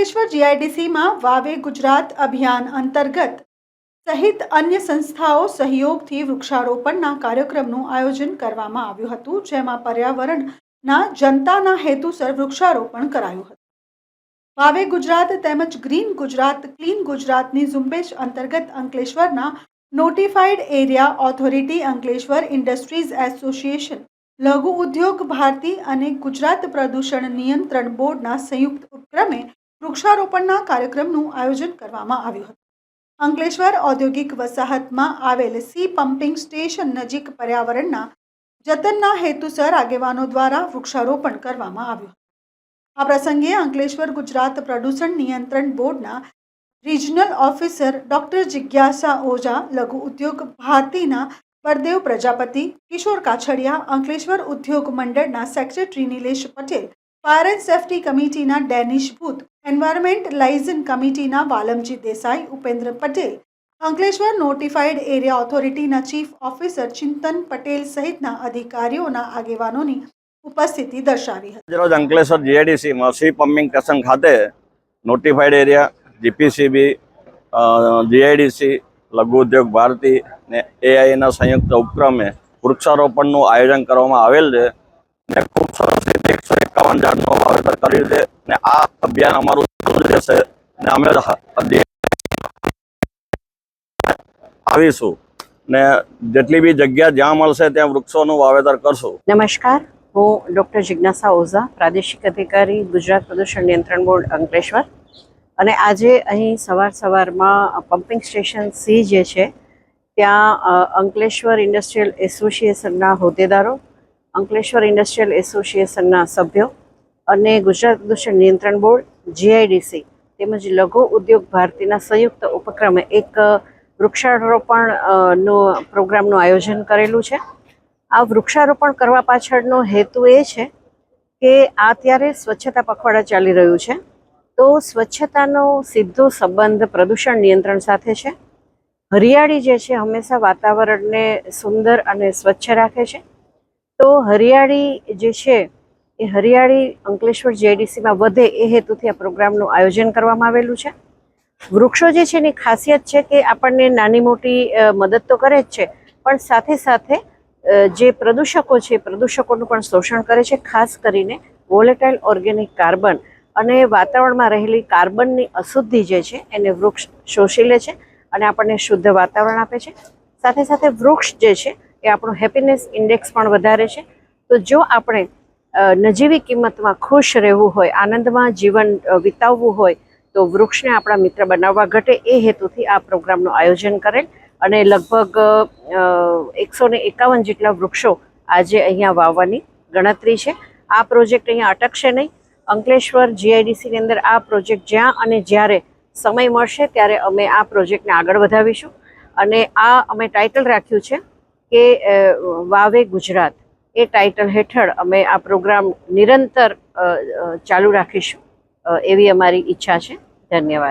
અંકલેશ્વર જીઆઈડીસીમાં વાવે ગુજરાત અભિયાન અંતર્ગત સહિત અન્ય સંસ્થાઓ સહયોગથી વૃક્ષારોપણના કાર્યક્રમનું આયોજન કરવામાં આવ્યું હતું, જેમાં પર્યાવરણના જનતાના હેતુસર વૃક્ષારોપણ કરાયું હતું. વાવે ગુજરાત તેમજ ગ્રીન ગુજરાત, ક્લીન ગુજરાતની ઝુંબેશ અંતર્ગત અંકલેશ્વરના notified area authority, Ankleshwar industries association, લઘુ ઉદ્યોગ ભારતી અને ગુજરાત પ્રદૂષણ નિયંત્રણ બોર્ડના સંયુક્ત ઉપક્રમે વૃક્ષારોપણના કાર્યક્રમનું આયોજન કરવામાં આવ્યું હતું. અંકલેશ્વર ઔદ્યોગિક વસાહતમાં આવેલ સી પમ્પિંગ સ્ટેશન નજીક પર્યાવરણના જતનના હેતુસર આગેવાનો દ્વારા વૃક્ષારોપણ કરવામાં આવ્યું આ પ્રસંગે અંકલેશ્વર ગુજરાત પ્રદૂષણ નિયંત્રણ બોર્ડના રિજનલ ઓફિસર ડોક્ટર જિજ્ઞાસા ઓઝા, લઘુ ઉદ્યોગ ભારતીના પરદેવ પ્રજાપતિ, કિશોર કાછડિયા, અંકલેશ્વર ઉદ્યોગ મંડળના secretary Nilesh Patel, fire and safety કમિટીના ડેનિશ ભૂત એન્વાયરમેન્ટ લાઇઝન કમિટીના વાલમજી દેસાઈ, ઉપેન્દ્ર પટેલ, અંકલેશ્વર નોટિફાઈડ એરિયા ઓથોરિટીના ચીફ ઓફિસર ચિંતન પટેલ સહિતના અધિકારીઓના આગેવાનોની ઉપસ્થિતિ દર્શાવી હતી. રોજ અંકલેશ્વર જીઆઈડીસીમાં સી પમ્પિંગ સ્ટેશન ખાતે notified area GPCB GIDC Laghu Udyog Bharati ને એઆઈના સંયુક્ત ઉપક્રમે વૃક્ષારોપણનું આયોજન કરવામાં આવેલ છે. ખૂબ સરસ રીતે એકસો એકાવન વાવેતર કર્યું છે ને આ અભિયાન અમારું ચાલુ રહેશે ને અમે આવીશું. ને જેટલી બી જગ્યા જ્યાં મળશે ત્યાં વૃક્ષોનું વાવેતર કરશું. નમસ્કાર. હું ડૉક્ટર જિજ્ઞાસા ઓઝા, પ્રાદેશિક અધિકારી, ગુજરાત પ્રદૂષણ નિયંત્રણ બોર્ડ, અંકલેશ્વર. અને આજે અહીં સવાર સવારમાં પમ્પિંગ સ્ટેશન સી જે છે, ત્યાં અંકલેશ્વર ઇન્ડસ્ટ્રીયલ એસોસિએશનના હોદ્દેદારો અંકલેશ્વર ઇન્ડસ્ટ્રીયલ એસોસિએશનના સભ્યો અને ગુજરાત પ્રદૂષણ નિયંત્રણ બોર્ડ, જીઆઈડીસી તેમજ લઘુ ઉદ્યોગ ભારતીના સંયુક્ત ઉપક્રમે એક વૃક્ષારોપણ નો પ્રોગ્રામનું આયોજન કરેલું છે. આ વૃક્ષારોપણ કરવા પાછળનો હેતુ એ છે કે અત્યારે સ્વચ્છતા પખવાડા ચાલી રહ્યું છે. તો સ્વચ્છતાનો સીધો સંબંધ પ્રદૂષણ નિયંત્રણ સાથે છે. હરિયાળી જે છે હંમેશા વાતાવરણને સુંદર અને સ્વચ્છ રાખે છે. તો હરિયાળી જે છે, એ હરિયાળી અંકલેશ્વર જીઆઈડીસીમાં વધે એ હેતુથી આ પ્રોગ્રામનું આયોજન કરવામાં આવેલું છે. વૃક્ષો જે છે એની ખાસિયત છે કે આપણને નાની મોટી મદદ તો કરે જ છે, પણ સાથે સાથે જે પ્રદૂષકો છે પ્રદૂષકોનું પણ શોષણ કરે છે, ખાસ કરીને વોલેટાઇલ ઓર્ગેનિક કાર્બન અને વાતાવરણમાં રહેલી કાર્બનની અશુદ્ધિ જે છે, એને વૃક્ષ શોષી લે છે અને આપણને શુદ્ધ વાતાવરણ આપે છે. સાથે સાથે વૃક્ષ જે છે એ આપણું હેપીનેસ ઇન્ડેક્સ પણ વધારે છે. તો જો આપણે નજીવી કિંમતમાં ખુશ રહેવું હોય, આનંદમાં જીવન વિતાવવું હોય, તો વૃક્ષને આપણા મિત્ર બનાવવા ઘટે એ હેતુથી આ પ્રોગ્રામનું આયોજન કરેલ અને લગભગ એકસો એકાવન જેટલા વૃક્ષો આજે અહીંયા વાવવાની ગણતરી છે. આ પ્રોજેક્ટ અહીંયા અટકશે નહીં. અંકલેશ્વર જીઆઈડીસીની અંદર આ પ્રોજેક્ટ જ્યાં અને જ્યારે સમય મળશે ત્યારે અમે આ પ્રોજેક્ટને આગળ વધાવીશું. અને આ અમે ટાઇટલ રાખ્યું છે કે વાવે ગુજરાત એ ટાઇટલ હેઠળ અમે આ પ્રોગ્રામ નિરંતર ચાલુ રાખીશું. એવી અમારી ઈચ્છા છે. ધન્યવાદ.